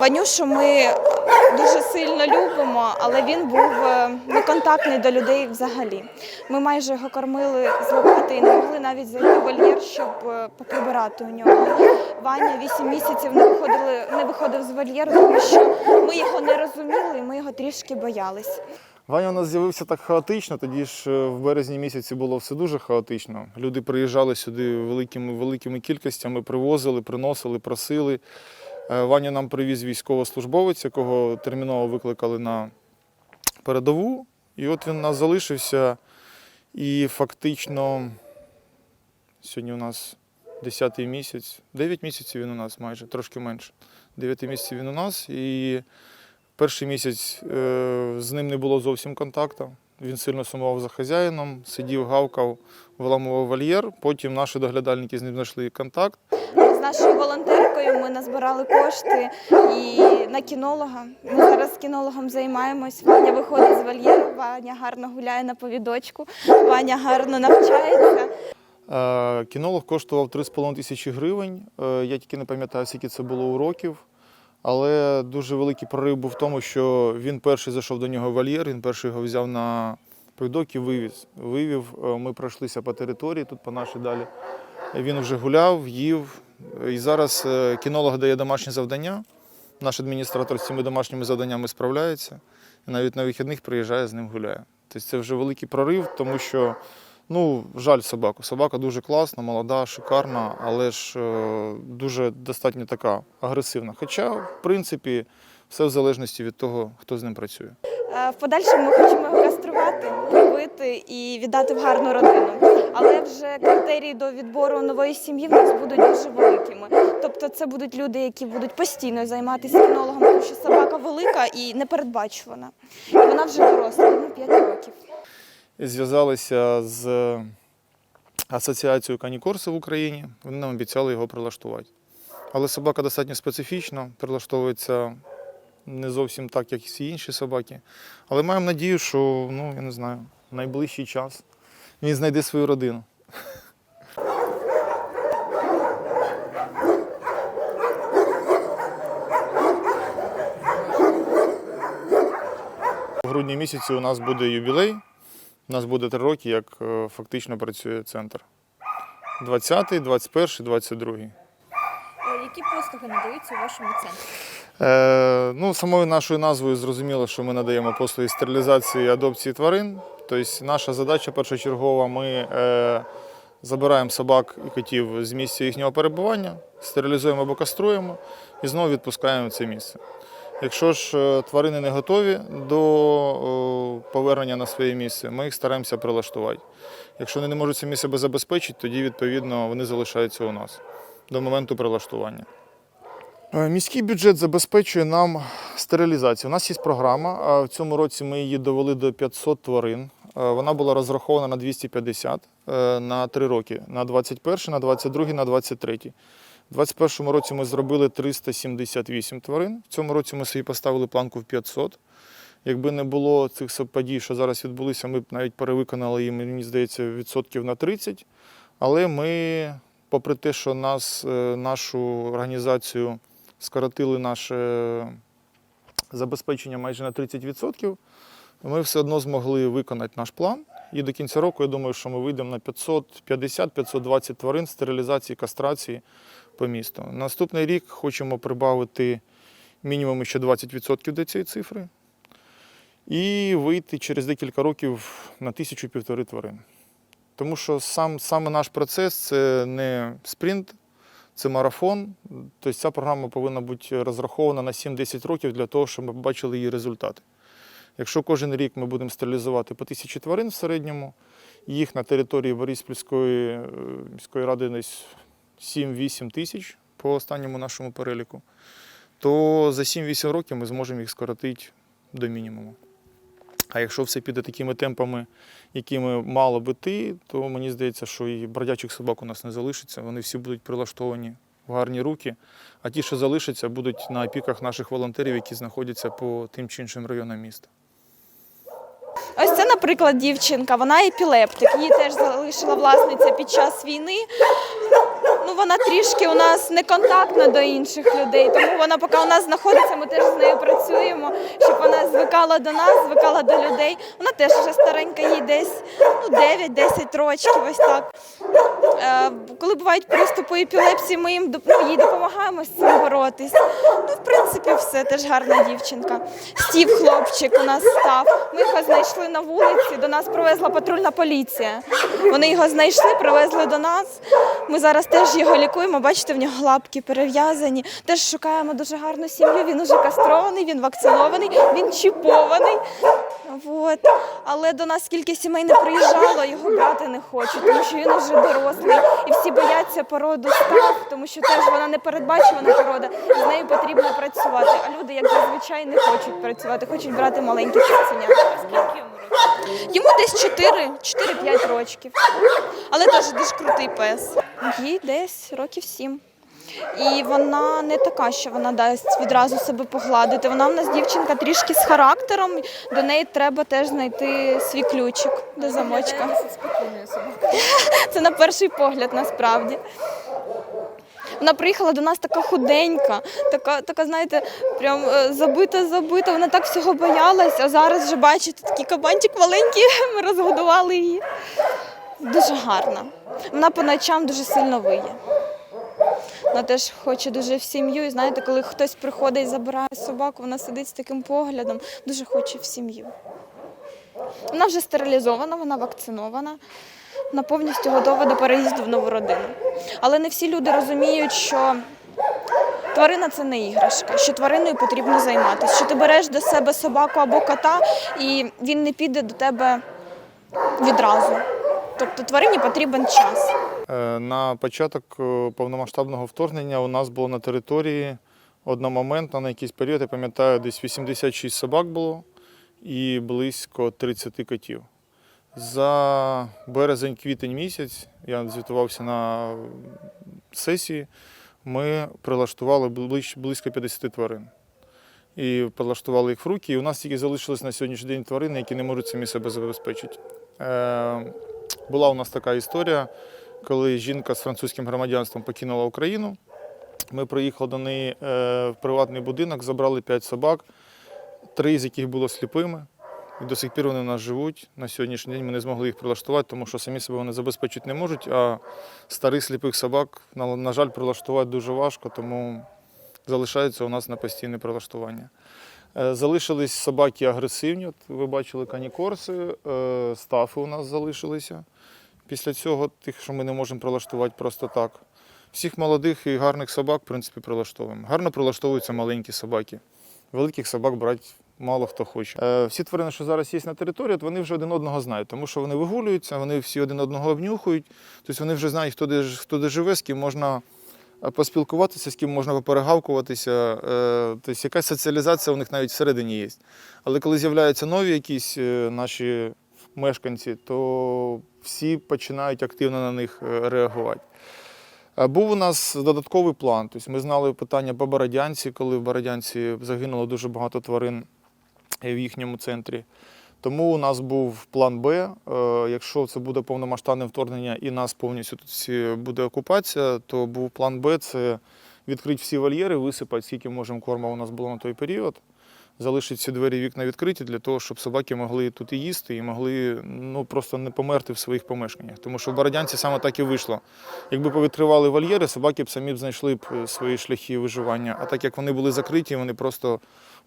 Ванюшу ми дуже сильно любимо, але він був е, неконтактний до людей взагалі. Ми майже його кормили з лопати і не могли навіть зайти в вольєр, щоб е, поприбирати у нього. Ваня 8 місяців не виходили, не виходив з вольєру, тому що ми його не розуміли і ми його трішки боялись. Ваня у нас з'явився так хаотично, тоді ж е, в березні місяці було все дуже хаотично. Люди приїжджали сюди великими, великими кількостями, привозили, приносили, просили. Е, Ваня нам привіз військовослужбовець, якого терміново викликали на передову. І от він нас залишився. І фактично сьогодні у нас 10-й місяць, 9 місяців він у нас майже, трошки менше. 9 місяців він у нас. І Перший місяць е, з ним не було зовсім контакту. Він сильно сумував за хазяїном, сидів, гавкав, виламував вольєр. Потім наші доглядальники з ним знайшли контакт. З нашою волонтеркою ми назбирали кошти і на кінолога. Ми зараз кінологом займаємось. Ваня виходить з вольєру, Ваня гарно гуляє на повідочку, Ваня гарно навчається. Е, Кінолог коштував 3,5 тисячі гривень. Е, Я тільки не пам'ятаю, скільки це було уроків. Але дуже великий прорив був в тому, що він перший зайшов до нього в вольєр, він перший його взяв на повідок і вивіз. Вивів. Е, Ми пройшлися по території, тут по нашій далі. Він вже гуляв, їв. І зараз е, кінолог дає домашні завдання. Наш адміністратор з цими домашніми завданнями справляється. І навіть на вихідних приїжджає з ним гуляє. Тобто це вже великий прорив, тому що ну, жаль собаку. Собака дуже класна, молода, шикарна, але ж е, дуже достатньо така агресивна. Хоча, в принципі, все в залежності від того, хто з ним працює. Е, В подальшому ми хочемо його каструвати, привити і віддати в гарну родину. Але вже критерії до відбору нової сім'ї в нас будуть дуже великими. Тобто, це будуть люди, які будуть постійно займатися кінологом, тому що собака велика і непередбачувана. І вона вже доросла, йому 5 років. Зв'язалися з асоціацією Канікорси в Україні. Вони нам обіцяли його прилаштувати. Але собака достатньо специфічна, прилаштовується не зовсім так, як всі інші собаки. Але маємо надію, що ну, я не знаю, в найближчий час він знайде свою родину. У грудні місяці у нас буде ювілей. У нас буде три роки, як е, фактично працює центр. 20-й, 21-й, 22-й. Е, Які послуги надаються у вашому центрі? Е, ну, самою нашою назвою зрозуміло, що ми надаємо послуги стерилізації і адопції тварин. Тобто наша задача першочергова, ми е, забираємо собак і котів з місця їхнього перебування, стерилізуємо або каструємо і знову відпускаємо це місце. Якщо ж е, тварини не готові до повернення на своє місце, ми їх стараємося прилаштувати. Якщо вони не можуть самі себе забезпечити, тоді відповідно вони залишаються у нас до моменту прилаштування. Е, Міський бюджет забезпечує нам стерилізацію. У нас є програма. В цьому році ми її довели до 500 тварин. Е, Вона була розрахована на 250 е, на 3 роки: на 21, на 22, на 23. У 2021 році ми зробили 378 тварин. В цьому році ми собі поставили планку в 500. Якби не було цих подій, що зараз відбулися, ми б навіть перевиконали її, мені здається, відсотків на 30. Але ми, попри те, що нас, нашу організацію скоротили наше забезпечення майже на 30%, ми все одно змогли виконати наш план. І до кінця року, я думаю, що ми вийдемо на 550-520 тварин стерилізації, кастрації по місту. Наступний рік хочемо прибавити мінімум ще 20% до цієї цифри і вийти через декілька років на тисячу-півтори тварин. Тому що сам, саме наш процес це не спринт, це марафон. Тобто ця програма повинна бути розрахована на 7-10 років для того, щоб ми побачили її результати. Якщо кожен рік ми будемо стерилізувати по тисячі тварин в середньому, їх на території Бориспільської е, міської ради десь 7-8 тисяч по останньому нашому переліку, то за 7-8 років ми зможемо їх скоротити до мінімуму. А якщо все піде такими темпами, якими мало би йти, то мені здається, що і бродячих собак у нас не залишиться. Вони всі будуть прилаштовані в гарні руки. А ті, що залишаться, будуть на опіках наших волонтерів, які знаходяться по тим чи іншим районам міста. Ось це, наприклад, дівчинка, вона епілептик. Її теж залишила власниця під час війни. Ну, вона трішки у нас не контактна до інших людей. Тому вона, поки у нас знаходиться, ми теж з нею працюємо, щоб вона звикала до нас, звикала до людей. Вона теж вже старенька, їй десь ну, 9-10 років, ось так. Е, коли бувають приступи епілепсії, ми їм ну, їй допомагаємо з цим боротись. Ну, в принципі, все теж гарна дівчинка. Стів, хлопчик, у нас став. Ми його знайшли на вулиці. До нас привезла патрульна поліція. Вони його знайшли, привезли до нас. Ми зараз теж його лікуємо. Бачите, в нього лапки перев'язані. Теж шукаємо дуже гарну сім'ю. Він уже кастрований, він вакцинований, він чіпований. От. Але до нас скільки сімей не приїжджало, його брати не хочуть, тому що він вже дорослий. І всі бояться породу став, тому що теж вона не передбачувана порода, і з нею потрібно працювати. А люди, як зазвичай, не хочуть працювати, хочуть брати маленькі цуценят. Йому десь 4, 4-5 років. Але теж дуже крутий пес. Їй десь років 7. І вона не така, що вона дасть відразу себе погладити. Вона в нас дівчинка трішки з характером. До неї треба теж знайти свій ключик до замочка. Це на перший погляд насправді. Вона приїхала до нас така худенька, така, така знаєте, прям е, забита, забита. Вона так всього боялась, а зараз вже бачите, такий кабанчик маленький, ми розгодували її. Дуже гарна. Вона по ночам дуже сильно виє. Вона теж хоче дуже в сім'ю. І знаєте, коли хтось приходить і забирає собаку, вона сидить з таким поглядом, дуже хоче в сім'ю. Вона вже стерилізована, вона вакцинована, вона повністю готова до переїзду в нову родину. Але не всі люди розуміють, що тварина це не іграшка, що твариною потрібно займатися, що ти береш до себе собаку або кота, і він не піде до тебе відразу. Тобто тварині потрібен час. Е, На початок е, повномасштабного вторгнення у нас було на території одномоментно на якийсь період, я пам'ятаю, десь 86 собак було і близько 30 котів. За березень-квітень місяць я звітувався на сесії. Ми прилаштували близько 50 тварин. І прилаштували їх в руки. І у нас тільки залишились на сьогоднішній день тварини, які не можуть самі себе забезпечити. Е, була у нас така історія, коли жінка з французьким громадянством покинула Україну. Ми приїхали до неї е, в приватний будинок, забрали 5 собак, три з яких було сліпими. І до сих пір вони у нас живуть. На сьогоднішній день ми не змогли їх прилаштувати, тому що самі себе вони забезпечити не можуть. А старих сліпих собак, на, жаль, прилаштувати дуже важко, тому залишаються у нас на постійне прилаштування. Е, Залишились собаки агресивні. От ви бачили канікорси, е, стафи у нас залишилися. Після цього тих, що ми не можемо прилаштувати просто так. Всіх молодих і гарних собак, в принципі, прилаштовуємо. Гарно прилаштовуються маленькі собаки. Великих собак брати мало хто хоче. Е, Всі тварини, що зараз є на території, вони вже один одного знають, тому що вони вигулюються, вони всі один одного обнюхують. Тобто вони вже знають, хто де, хто де живе, з ким можна е, поспілкуватися, з ким можна поперегавкуватися. Е, Тобто якась соціалізація у них навіть всередині є. Але коли з'являються нові якісь е, наші мешканці, то всі починають активно на них е, реагувати. Е, Був у нас додатковий план. Тобто ми знали питання по Бородянці, коли в Бородянці загинуло дуже багато тварин е, в їхньому центрі. Тому у нас був план Б. Якщо це буде повномасштабне вторгнення і нас повністю тут буде окупація, то був план Б це відкрити всі вольєри, висипати, скільки можемо корма у нас було на той період. Залишити всі двері і вікна відкриті для того, щоб собаки могли тут і їсти, і могли ну, просто не померти в своїх помешканнях. Тому що в Бородянці саме так і вийшло. Якби повідкривали вольєри, собаки б самі б знайшли б е, свої шляхи виживання. А так як вони були закриті, вони просто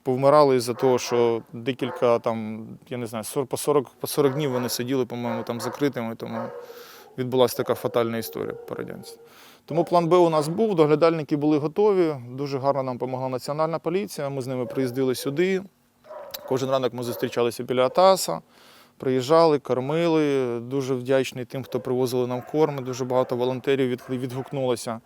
повмирали із-за того, що декілька там, я не знаю, 40, по 40, по 40 днів вони сиділи, по-моєму, там закритими, тому відбулася така фатальна історія по радянці. Тому план Б у нас був, доглядальники були готові. Дуже гарно нам допомогла національна поліція. Ми з ними приїздили сюди. Кожен ранок ми зустрічалися біля Атаса, приїжджали, кормили. Дуже вдячний тим, хто привозили нам корм. Дуже багато волонтерів від- відгукнулося.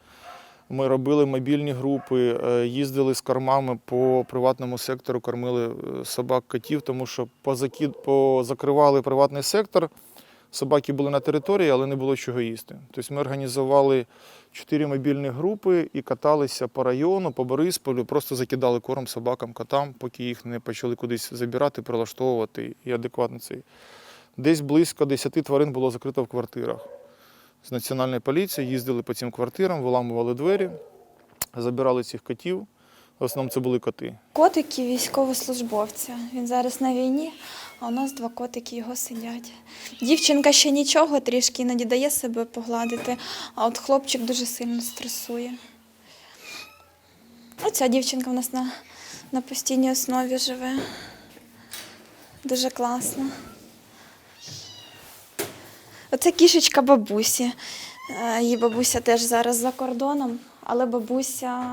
Ми робили мобільні групи, е, їздили з кормами по приватному сектору, кормили е, собак, котів, тому що позакривали приватний сектор. Собаки були на території, але не було чого їсти. Тобто ми організували чотири мобільні групи і каталися по району, по Борисполю, просто закидали корм собакам, котам, поки їх не почали кудись забирати, прилаштовувати і адекватно цей. Десь близько 10 тварин було закрито в квартирах. з національної поліції, їздили по цим квартирам, виламували двері, забирали цих котів. В основному це були коти. Котики військовослужбовця. Він зараз на війні, а у нас два котики його сидять. Дівчинка ще нічого, трішки іноді дає себе погладити, а от хлопчик дуже сильно стресує. Оця дівчинка в нас на, на постійній основі живе. Дуже класно. Оце кішечка бабусі. Е, Її бабуся теж зараз за кордоном, але бабуся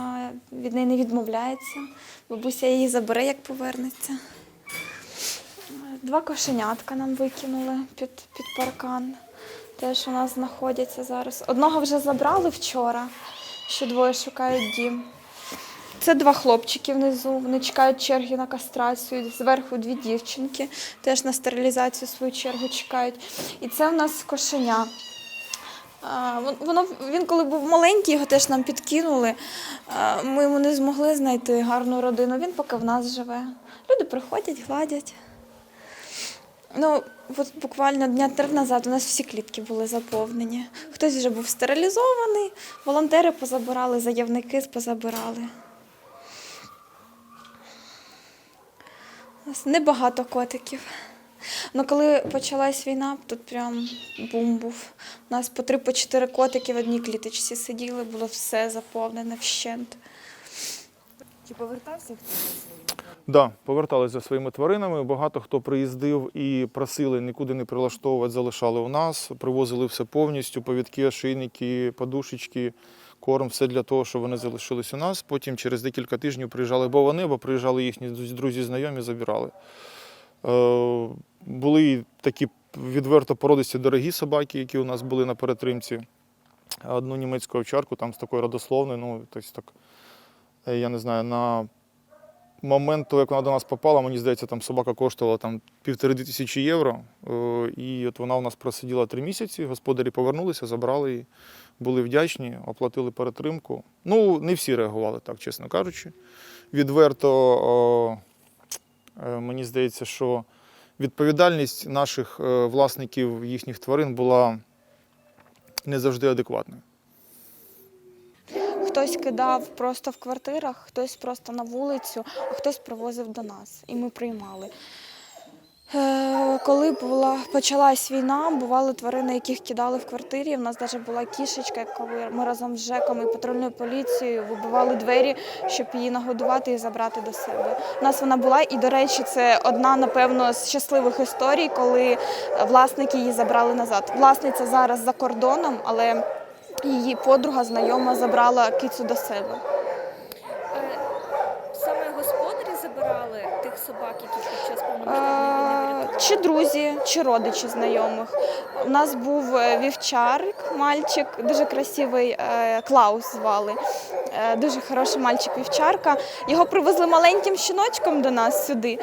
від неї не відмовляється. Бабуся її забере, як повернеться. Два кошенятка нам викинули під, під паркан. Теж у нас знаходяться зараз. Одного вже забрали вчора, ще двоє шукають дім. Це два хлопчики внизу. Вони чекають черги на кастрацію. Зверху дві дівчинки теж на стерилізацію свою чергу чекають. І це в нас кошеня. Воно, він коли був маленький, його теж нам підкинули. Ми йому не змогли знайти гарну родину. Він поки в нас живе. Люди приходять, гладять. Ну, от буквально дня три назад у нас всі клітки були заповнені. Хтось вже був стерилізований, волонтери позабирали, заявники позабирали. У нас небагато котиків. Ну, коли почалась війна, тут прям бум був. У нас по три, по чотири котики в одній кліточці сиділи, було все заповнене вщент. Чи повертався хтось? Да, поверталися за своїми тваринами. Багато хто приїздив і просили нікуди не прилаштовувати, залишали у нас, привозили все повністю, повідки, ошейники, подушечки, корм, все для того, щоб вони залишились у нас. Потім через декілька тижнів приїжджали або вони, або приїжджали їхні друзі, знайомі, забирали. Е, були такі відверто породисті дорогі собаки, які у нас були на перетримці. Одну німецьку овчарку, там з такою родословною, ну, тобто так, е, я не знаю, на момент того, як вона до нас попала, мені здається, там собака коштувала там півтори-дві тисячі євро. Е, І от вона у нас просиділа три місяці. Господарі повернулися, забрали її, були вдячні, оплатили перетримку. Ну, не всі реагували так, чесно кажучи. Відверто мені здається, що відповідальність наших е, власників їхніх тварин була не завжди адекватною. Хтось кидав просто в квартирах, хтось просто на вулицю, а хтось привозив до нас, і ми приймали. Е, Коли була почалась війна, бували тварини, яких кидали в квартирі. У нас навіть була кішечка, коли ми разом з ЖЕКом і патрульною поліцією вибивали двері, щоб її нагодувати і забрати до себе. У нас вона була, і, до речі, це одна, напевно, з щасливих історій, коли власники її забрали назад. Власниця зараз за кордоном, але її подруга знайома забрала кицю до себе. Е, Саме господарі забирали тих собак, які під час повномасштабної Е? Чи друзі, чи родичі знайомих. У нас був е, вівчарик, мальчик, дуже красивий е, Клаус звали. Е, Дуже хороший мальчик вівчарка. Його привезли маленьким щіночком до нас сюди.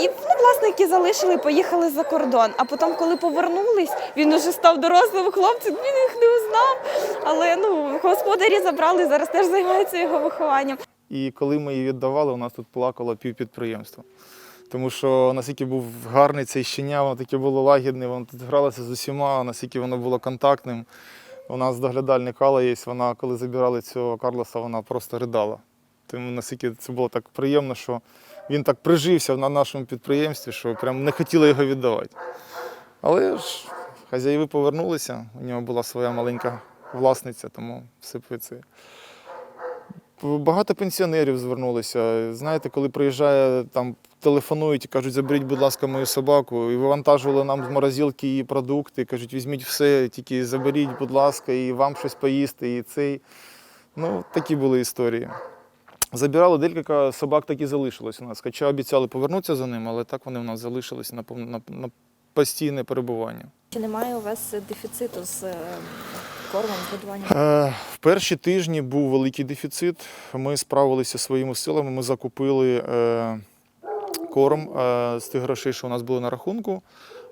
І ну, власники залишили, поїхали за кордон. А потім, коли повернулись, він уже став дорослим хлопцем, він їх не узнав. Але ну, господарі забрали, зараз теж займаються його вихованням. І коли ми її віддавали, у нас тут плакало півпідприємства. Тому що наскільки був гарний цей щеня, воно таке було лагідне, воно тут гралося з усіма, наскільки воно було контактним. У нас доглядальник Алла є, вона, коли забирали цього Карлоса, вона просто ридала. Тому наскільки це було так приємно, що він так прижився на нашому підприємстві, що прям не хотіли його віддавати. Але ж хазяїви повернулися, у нього була своя маленька власниця, тому все працює. Багато пенсіонерів звернулися. Знаєте, коли приїжджає, там телефонують і кажуть, заберіть, будь ласка, мою собаку. І вивантажували нам з морозилки її продукти. Кажуть, візьміть все, тільки заберіть, будь ласка, і вам щось поїсти, і цей. Ну, такі були історії. Забирали декілька собак, так і залишилось у нас. Хоча обіцяли повернутися за ним, але так вони у нас залишились на, на, на постійне перебування. Чи немає у вас дефіциту з е, кормом, з годуванням? Е, В перші тижні був великий дефіцит. Ми справилися своїми силами. Ми закупили е, корм е, з тих грошей, що у нас були на рахунку.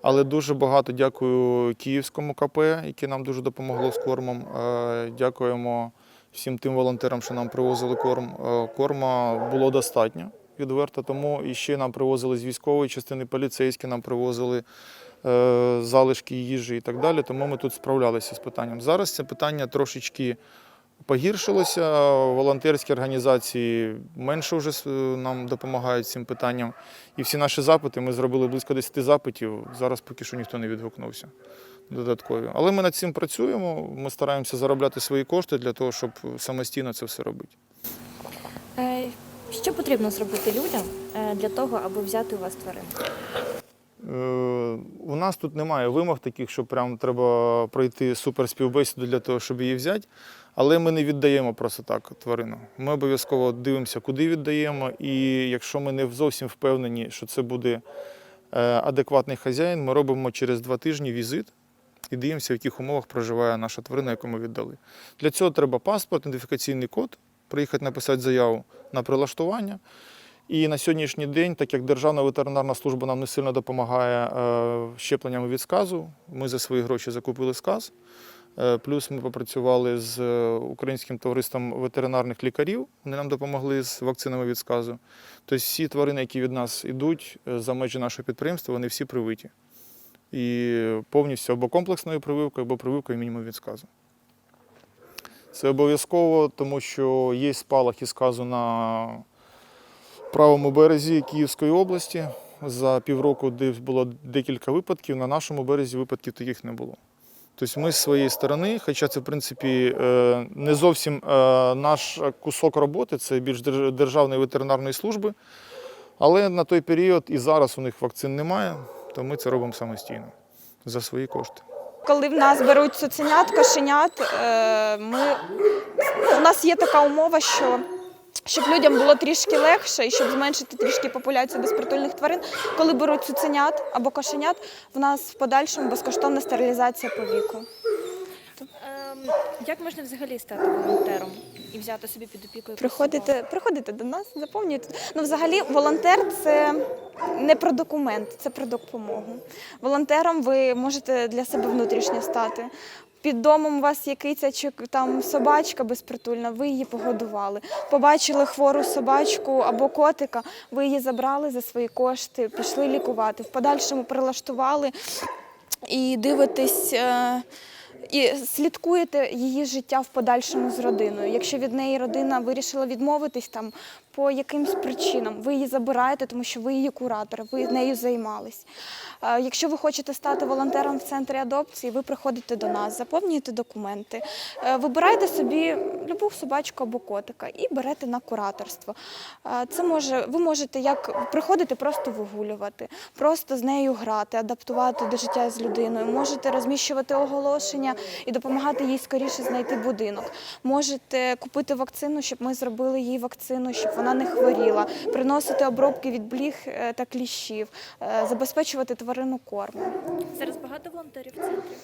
Але дуже багато дякую Київському КП, яке нам дуже допомогло з кормом. Дякуємо всім тим волонтерам, що нам привозили корм. Корма було достатньо відверто, тому і ще нам привозили з військової частини, поліцейські нам привозили. Е, залишки їжі і так далі. Тому ми тут справлялися з питанням. Зараз це питання трошечки погіршилося. Волонтерські організації менше вже е, нам допомагають цим питанням. І всі наші запити ми зробили близько 10 запитів. Зараз поки що ніхто не відгукнувся додаткові. Але ми над цим працюємо. Ми стараємося заробляти свої кошти для того, щоб самостійно це все робити. Е, Що потрібно зробити людям для того, аби взяти у вас тварин? Е, У нас тут немає вимог таких, що прям треба пройти суперспівбесіду для того, щоб її взяти. Але ми не віддаємо просто так тварину. Ми обов'язково дивимося, куди віддаємо. І якщо ми не зовсім впевнені, що це буде е, адекватний хазяїн, ми робимо через два тижні візит і дивимося, в яких умовах проживає наша тварина, яку ми віддали. Для цього треба паспорт, ідентифікаційний код, приїхати написати заяву на прилаштування. І на сьогоднішній день, так як Державна ветеринарна служба нам не сильно допомагає е, щепленнями від сказу, ми за свої гроші закупили сказ. Е, Плюс ми попрацювали з українським товариством ветеринарних лікарів. Вони нам допомогли з вакцинами від сказу. Тобто всі тварини, які від нас йдуть е, за межі нашого підприємства, вони всі привиті. І повністю або комплексною прививкою, або прививкою мінімум від сказу. Це обов'язково, тому що є спалахи сказу на правому березі Київської області. За півроку було декілька випадків, на нашому березі випадків таких не було. Тобто ми з своєї сторони, хоча це в принципі е, не зовсім е, наш кусок роботи, це більш держ- державної ветеринарної служби. Але на той період і зараз у них вакцин немає, то ми це робимо самостійно за свої кошти. Коли в нас беруть цуценят, кошенят, е, ми, у нас є така умова, що щоб людям було трішки легше і щоб зменшити трішки популяцію безпритульних тварин, коли беруть цуценят або кошенят, в нас в подальшому безкоштовна стерилізація по віку. Ем, Як можна взагалі стати волонтером і взяти собі під опіку? Приходите, приходите до нас, заповнюєте. Ну, взагалі, волонтер це не про документ, це про допомогу. Волонтером ви можете для себе внутрішньо стати. Під домом у вас є киця чи там собачка безпритульна, ви її погодували. Побачили хвору собачку або котика, ви її забрали за свої кошти, пішли лікувати. В подальшому прилаштували і дивитесь. е, І слідкуєте її життя в подальшому з родиною. Якщо від неї родина вирішила відмовитись там по якимсь причинам, ви її забираєте, тому що ви її куратор, ви нею займались. Е, Якщо ви хочете стати волонтером в центрі адопції, ви приходите до нас, заповнюєте документи, е, вибираєте собі любу собачку або котика і берете на кураторство. Е, Це може, ви можете як приходити просто вигулювати, просто з нею грати, адаптувати до життя з людиною. Можете розміщувати оголошення і допомагати їй скоріше знайти будинок. Можете купити вакцину, щоб ми зробили їй вакцину, щоб вона не хворіла, приносити обробки від бліг е, та кліщів, е, забезпечувати тварину кормом. Зараз багато волонтерів в центрі.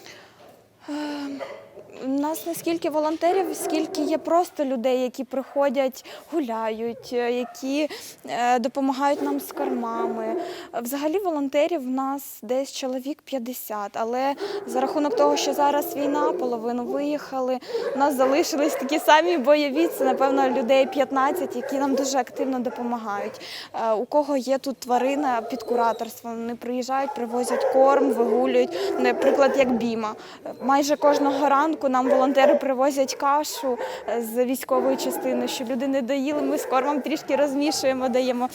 У нас не скільки волонтерів, скільки є просто людей, які приходять, гуляють, е, які е, допомагають нам з кормами. Взагалі волонтерів в нас десь чоловік 50, але за рахунок того, що зараз війна, половину виїхали, у нас залишились такі самі бойові, це напевно людей 15, які нам дуже активно допомагають. Е, У кого є тут тварина під кураторством, вони приїжджають, привозять корм, вигулюють. Наприклад, як Біма. Майже кожного ранку нам волонтери привозять кашу е, з військової частини, щоб люди не доїли. Ми з кормом трішки розмішуємо, даємо.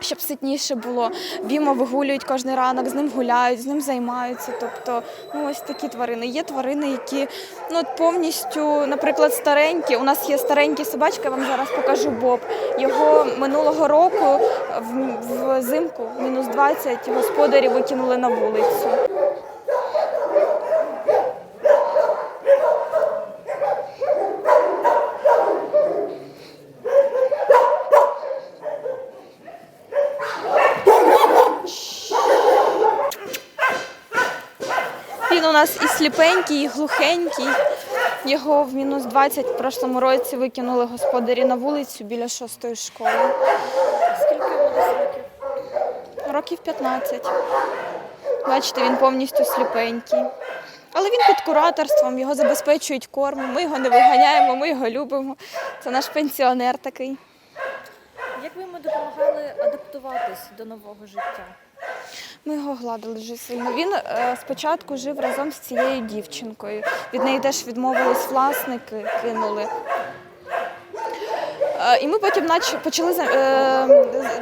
Щоб ситніше було, Бімо вигулюють кожен ранок, з ним гуляють, з ним займаються. Тобто, ну ось такі тварини. Є тварини, які ну повністю, наприклад, старенькі. У нас є старенький собачка, я вам зараз покажу Боб. Його минулого року в, взимку, мінус 20, господарі викинули на вулицю. Він у нас і сліпенький, глухенький. Його в мінус 20 в прошлому році викинули господарі на вулицю біля шостої школи. Скільки у вас років? Років 15. Бачите, він повністю сліпенький. Але він під кураторством, його забезпечують кормом. Ми його не виганяємо, ми його любимо. Це наш пенсіонер такий. Як ви йому допомагали адаптуватись до нового життя? Ми його гладили дуже сильно. Він е, спочатку жив разом з цією дівчинкою. Від неї теж відмовились власники, кинули. Е, І ми потім почали е,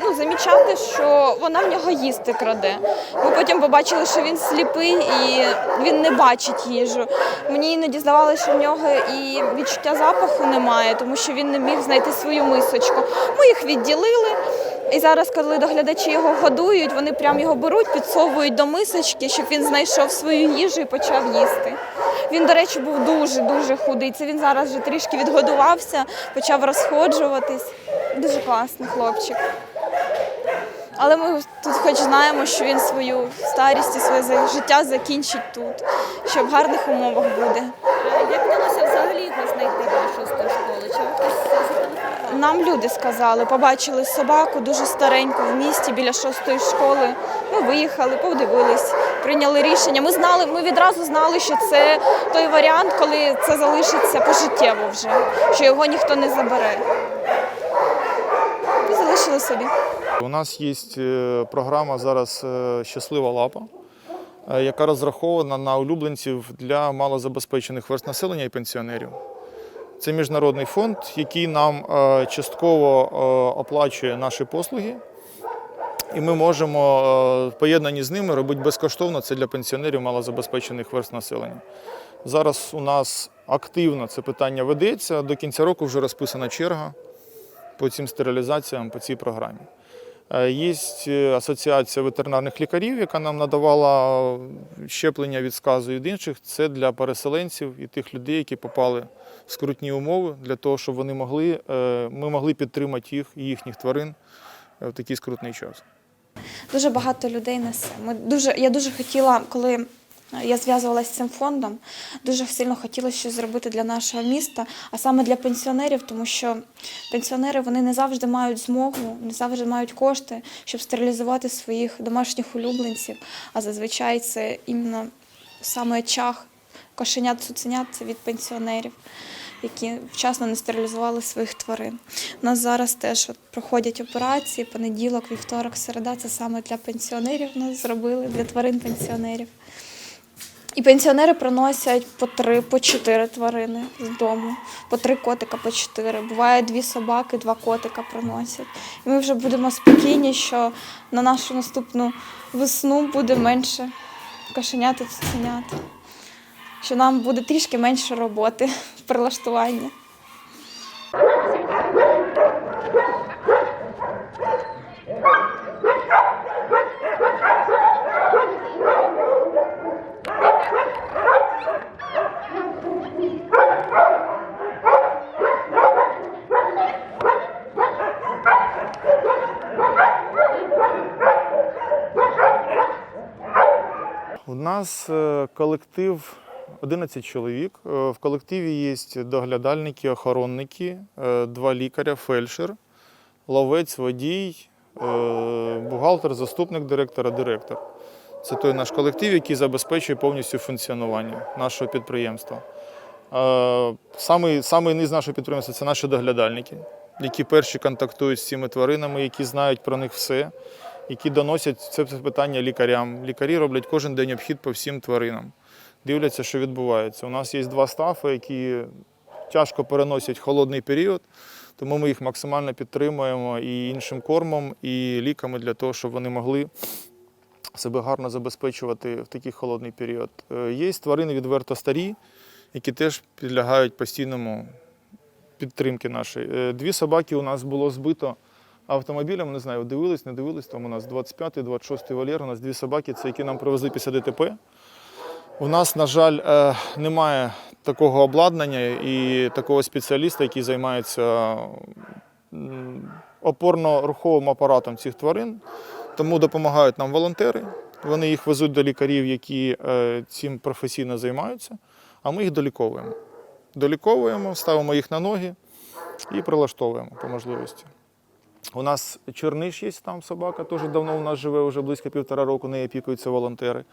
ну, замічати, що вона в нього їсти краде. Ми потім побачили, що він сліпий і він не бачить їжу. Мені іноді здавалося, що в нього і відчуття запаху немає, тому що він не міг знайти свою мисочку. Ми їх відділили. І зараз, коли доглядачі його годують, вони прям його беруть, підсовують до мисочки, щоб він знайшов свою їжу і почав їсти. Він, до речі, був дуже дуже худий. Це він зараз вже трішки відгодувався, почав розходжуватись. Дуже класний хлопчик. Але ми тут хоч знаємо, що він свою старість і своє життя закінчить тут, що в гарних умовах буде. Як вдалося взагалі його знайти біля шостої школи? Чи хтось? Нам люди сказали, побачили собаку дуже стареньку в місті біля шостої школи. Ми виїхали, подивились, прийняли рішення. Ми знали, ми відразу знали, що це той варіант, коли це залишиться пожиттєво вже, що його ніхто не забере. І залишили собі. У нас є е, програма зараз е, Щаслива лапа, е, яка розрахована на улюбленців для малозабезпечених верст населення і пенсіонерів. Це міжнародний фонд, який нам е, частково е, оплачує наші послуги. І ми можемо поєднані з ними робити безкоштовно це для пенсіонерів малозабезпечених верст населення. Зараз у нас активно це питання ведеться. До кінця року вже розписана черга по цим стерилізаціям, по цій програмі. Е, Є е, асоціація ветеринарних лікарів, яка нам надавала е, щеплення від сказу від інших. Це для переселенців і тих людей, які попали в скрутні умови, для того, щоб вони могли, ми могли підтримати їх і їхніх тварин в такий скрутний час. Дуже багато людей несе. Ми дуже, я дуже хотіла, коли я зв'язувалася з цим фондом, дуже сильно хотіла щось зробити для нашого міста, а саме для пенсіонерів, тому що пенсіонери вони не завжди мають змогу, не завжди мають кошти, щоб стерилізувати своїх домашніх улюбленців. А зазвичай це іменно саме чах кошенят цуценят це від пенсіонерів. Які вчасно не стерилізували своїх тварин. У нас зараз теж от проходять операції, понеділок, вівторок, середа. Це саме для пенсіонерів нас зробили, для тварин пенсіонерів. І пенсіонери приносять по три, по чотири тварини з дому, по три котика, по чотири. Буває дві собаки, два котика приносять. І ми вже будемо спокійні, що на нашу наступну весну буде менше кошенят і цуценят. Що нам буде трішки менше роботи в У нас е, колектив 11 чоловік. Е, В колективі є доглядальники, охоронники, е, два лікаря, фельдшер, ловець, водій, бухгалтер, заступник директора, директор. Це той наш колектив, який забезпечує повністю функціонування нашого підприємства. Самий, самий низ нашого підприємства це наші доглядальники, які перші контактують з цими тваринами, які знають про них все, які доносять це питання лікарям. Лікарі роблять кожен день обхід по всім тваринам, дивляться, що відбувається. У нас є два стафи, які тяжко переносять холодний період, тому ми їх максимально підтримуємо і іншим кормом, і ліками для того, щоб вони могли себе гарно забезпечувати в такий холодний період. Е, Є тварини відверто старі, які теж підлягають постійному підтримки нашої. Е, Дві собаки у нас було збито автомобілем, не знаю, дивились, не дивились. Там у нас 25-й, 26-й вольєр, у нас дві собаки, це які нам привезли після ДТП. У нас, на жаль, е, немає такого обладнання і такого спеціаліста, який займається опорно-руховим апаратом цих тварин. Тому допомагають нам волонтери. Вони їх везуть до лікарів, які е, цим професійно займаються, а ми їх доліковуємо. Доліковуємо, ставимо їх на ноги і прилаштовуємо по можливості. У нас чорниш є там собака, теж давно у нас живе, вже близько півтора року, нею опікуються волонтери.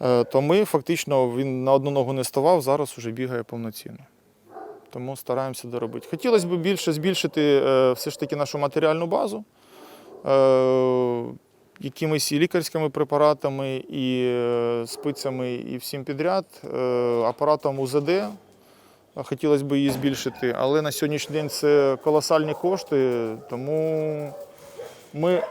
Е, То ми фактично він на одну ногу не ставав, зараз вже бігає повноцінно. Тому стараємося доробити. Хотілося б більше збільшити е, все ж таки нашу матеріальну базу. Е, якимись і лікарськими препаратами, і спицями, і всім підряд, апаратом УЗД. Хотілося б її збільшити, але на сьогоднішній день це колосальні кошти, тому ми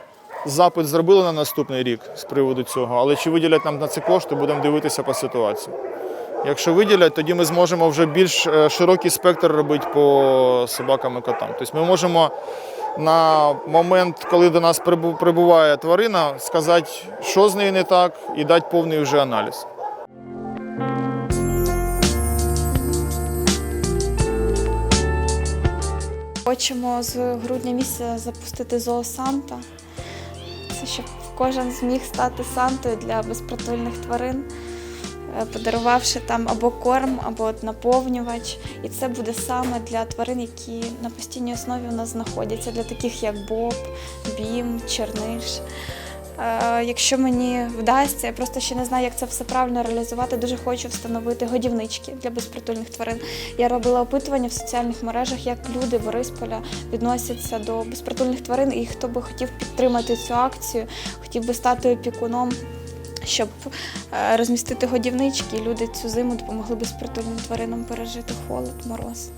запит зробили на наступний рік з приводу цього. Але чи виділять нам на це кошти, будемо дивитися по ситуації. Якщо виділять, тоді ми зможемо вже більш е, широкий спектр робити по собакам і котам. Тобто ми можемо на момент, коли до нас прибуває тварина, сказати, що з нею не так, і дати повний вже аналіз. Хочемо з грудня місяця запустити зоосанта. Це щоб кожен зміг стати сантою для безпритульних тварин, е, подарувавши там або корм, або наповнювач. І це буде саме для тварин, які на постійній основі у нас знаходяться, для таких як Боб, Бім, Черниш. Е, Якщо мені вдасться, я просто ще не знаю, як це все правильно реалізувати. Дуже хочу встановити годівнички для безпритульних тварин. Я робила опитування в соціальних мережах, як люди Борисполя відносяться до безпритульних тварин, і хто би хотів підтримати цю акцію, хотів би стати опікуном, щоб е, розмістити годівнички, і люди цю зиму допомогли безпритульним тваринам пережити холод, мороз.